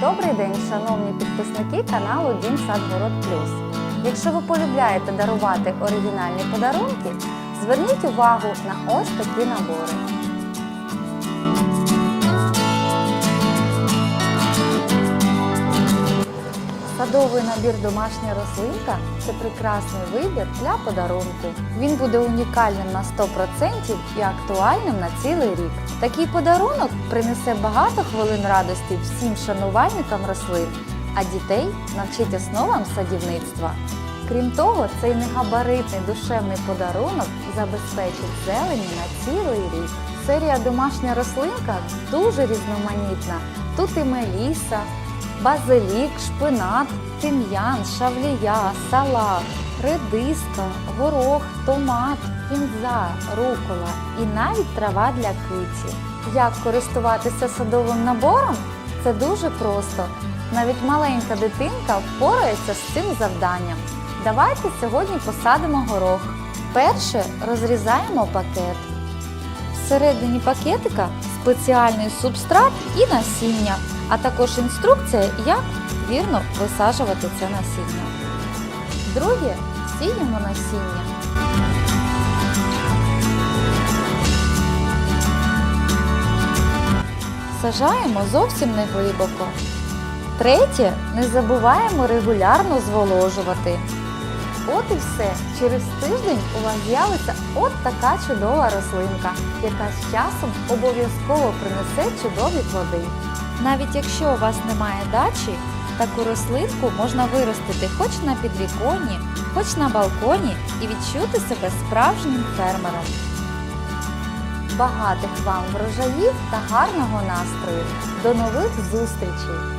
Добрий день, шановні підписники каналу Дім Сад Город Плюс. Якщо ви полюбляєте дарувати оригінальні подарунки, зверніть увагу на ось такі набори. Садовий набір домашня рослинка це прекрасний вибір для подарунку. Він буде унікальним на 100% і актуальним на цілий рік. Такий подарунок принесе багато хвилин радості всім шанувальникам рослин, а дітей навчить основам садівництва. Крім того, цей негабаритний душевний подарунок забезпечить зелені на цілий рік. Серія домашня рослинка дуже різноманітна. Тут і меліса, базилік, шпинат, тим'ян, шавлія, салат, редиска, горох, томат, кінза, рукола і навіть трава для киті. Як користуватися садовим набором? Це дуже просто. Навіть маленька дитинка впорається з цим завданням. Давайте сьогодні посадимо горох. Перше розрізаємо пакет. Всередині пакетика спеціальний субстрат і насіння, а також інструкція, як вірно висаджувати це насіння. Друге сіємо насіння. Сажаємо зовсім не глибоко. Третє, не забуваємо регулярно зволожувати. От і все. Через тиждень у вас з'явиться от така чудова рослинка, яка з часом обов'язково принесе чудові плоди. Навіть якщо у вас немає дачі, таку рослинку можна виростити хоч на підвіконні, хоч на балконі і відчути себе справжнім фермером. Багатих вам врожаїв та гарного настрою! До нових зустрічей!